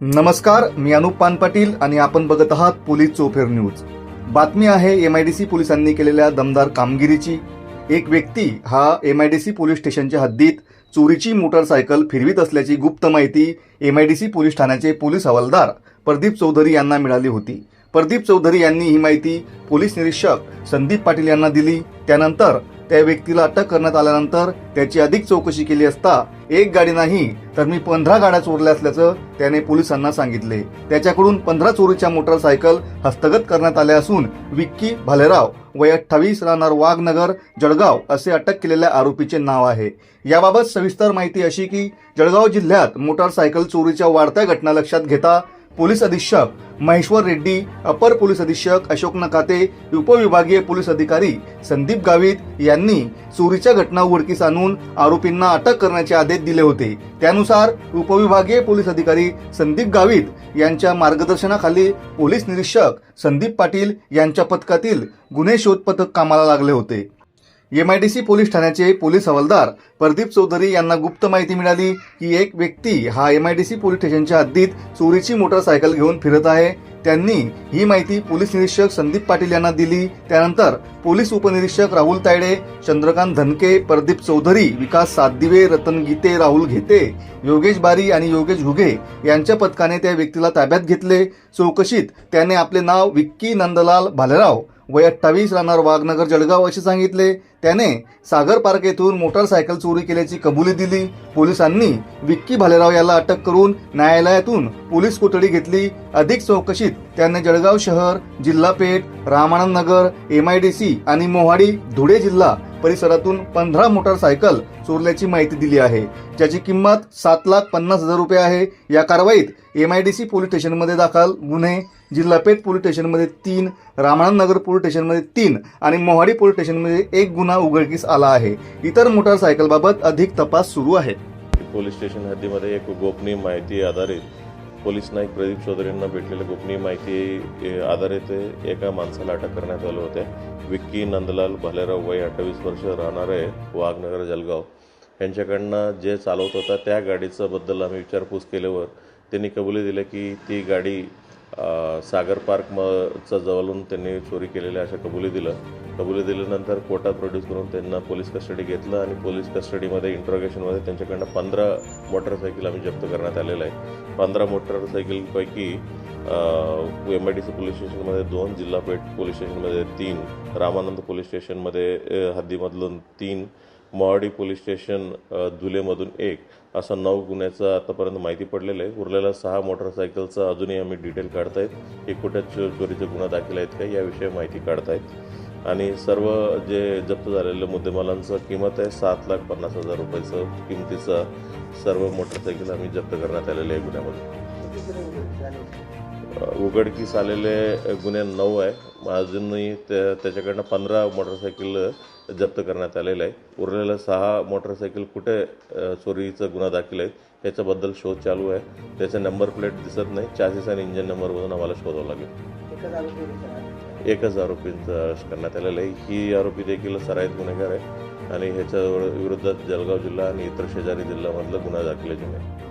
नमस्कार मी अनुप पान पाटील आणि आपण बघत आहात पोलीस चोफेर न्यूज. बातमी आहे एम आय डी सी पोलिसांनी केलेल्या दमदार कामगिरीची. एक व्यक्ती हा M I D C police स्टेशनच्या हद्दीत चोरीची मोटारसायकल फिरवीत असल्याची गुप्त माहिती M I D C police ठाण्याचे पोलीस हवालदार प्रदीप चौधरी यांना मिळाली होती. प्रदीप चौधरी यांनी ही माहिती पोलीस निरीक्षक संदीप पाटील यांना दिली. त्यानंतर त्या व्यक्तीला अटक करण्यात आल्यानंतर त्याची अधिक चौकशी केली असता एक गाडी नाही तर मी पंधरा गाड्या चोरल्या असल्याचं त्याने पोलिसांना सांगितले. त्याच्याकडून पंधरा चोरीच्या मोटारसायकल हस्तगत करण्यात आल्या असून विक्की भालेराव वय अठ्ठावीस राहणार वाघनगर जळगाव असे अटक केलेल्या आरोपीचे नाव आहे. याबाबत सविस्तर माहिती अशी की जळगाव जिल्ह्यात मोटारसायकल चोरीच्या वाढत्या घटना लक्षात घेता पोलीस अधीक्षक महेश्वर रेड्डी अपर पोलीस अधीक्षक अशोक नकाते उपविभागीय पोलीस अधिकारी संदीप गावित यांनी चोरीच्या घटना उघडकीस आणून आरोपींना अटक करण्याचे आदेश दिले होते. त्यानुसार उपविभागीय पोलीस अधिकारी संदीप गावित यांच्या मार्गदर्शनाखाली पोलीस निरीक्षक संदीप पाटील यांच्या पथकातील गुन्हे शोध पथक कामाला लागले होते. एमआयडीसी पोलीस ठाण्याचे पोलीस हवालदार प्रदीप चौधरी यांना गुप्त माहिती मिळाली की एक व्यक्ती हा एमआयडीसी पोलीस स्टेशनच्या हद्दीत चोरीची मोटारसायकल घेऊन फिरत आहे. त्यांनी ही माहिती पोलीस निरीक्षक संदीप पाटील यांना दिली. त्यानंतर पोलीस उपनिरीक्षक राहुल तायडे चंद्रकांत धनके प्रदीप चौधरी विकास सातदिवे रतन गीते राहुल घेते योगेश बारी आणि योगेश घुगे यांच्या पथकाने त्या व्यक्तीला ताब्यात घेतले. चौकशीत त्याने आपले नाव विक्की नंदलाल भालेराव वय अठ्ठावीस राहणार वाघनगर जळगाव असे सांगितले. त्याने सागर पार्क येथून मोटारसायकल चोरी केल्याची कबुली दिली. पोलिसांनी विक्की भालेराव याला अटक करून न्यायालयातून पोलीस कोठडी घेतली. अधिक चौकशीत त्याने जळगाव शहर जिल्हा पेठ रामानंद नगर सी आणि मोहाडी धुळे जिल्हा परिसरातून पंधरा मोटारसायकल चोरल्याची माहिती दिली आहे. ज्याची किंमत सात लाख पन्नास हजार रुपये आहे. या कारवाईत M I D C police स्टेशनमध्ये दाखल गुन्हे जिल्हापेठ पोलीस स्टेशनमध्ये तीन रामानंदनगर पोलीस स्टेशनमध्ये तीन आणि मोहाडी पोलीस स्टेशनमध्ये एक गुन्हा उघडकीस आला आहे. इतर मोटारसायकलबाबत अधिक तपास सुरू आहे. पोलीस स्टेशन हद्दीमध्ये एक गोपनीय माहिती आधारित पोलीस नाईक प्रदीप चौधरी यांना भेटलेल्या गोपनीय माहिती आधारित एका माणसाला अटक करण्यात आलं होते. विक्की नंदलाल भालेराव वय अठ्ठावीस वर्ष राहणारे वाघनगर जलगाव. यांच्याकडनं जे चालवत होता त्या गाडीचं बद्दल आम्ही विचारपूस केल्यावर त्यांनी कबुली दिली की ती गाडी सागर पार्क म जवळून त्यांनी चोरी केलेल्या अशा कबुली दिलं. कबुली दिल्यानंतर कोर्टात प्रोड्यूस करून त्यांना पोलीस कस्टडी घेतलं आणि पोलीस कस्टडीमध्ये इंट्रोगेशनमध्ये त्यांच्याकडनं पंधरा मोटरसायकल आम्ही जप्त करण्यात आलेलं आहे. पंधरा मोटरसायकलपैकी M I D C police स्टेशनमध्ये दोन जिल्हा पेठ पोलीस स्टेशनमध्ये तीन रामानंद पोलीस स्टेशनमध्ये हद्दीमधून तीन मोहाडी पोलीस स्टेशन धुलेमधून एक असा नऊ गुन्ह्याचं आतापर्यंत माहिती पडलेलं आहे. उरलेल्या सहा मोटरसायकलचं अजूनही आम्ही डिटेल काढतायत. हे कुठे चोरीचे गुन्हा दाखल आहेत का याविषयी माहिती काढतायत. आणि सर्व जे जप्त झालेलं मुद्देमालांचं किंमत आहे सात लाख पन्नास हजार रुपयाचं किमतीचा सर्व मोटरसायकल आम्ही जप्त करण्यात आलेले आहे गुन्ह्यामध्ये. उघडकीस आलेले गुन्हे नऊ आहे. अजूनही त्या त्याच्याकडनं पंधरा मोटरसायकल जप्त करण्यात आलेलं आहे. उरलेल्या सहा मोटरसायकल कुठे चोरीचा गुन्हा दाखल आहे याच्याबद्दल शोध चालू आहे. त्याचा नंबर प्लेट दिसत नाही. चार्जेस आणि इंजन नंबरमधून आम्हाला शोधावं लागेल. एकच आरोपींचा करण्यात आलेलं आहे. ही आरोपी देखील सराईत गुन्हेगार आहे आणि ह्याच्या विरोधात जळगाव जिल्हा आणि इतर शेजारी जिल्ह्यामधलं गुन्हा दाखल आहे.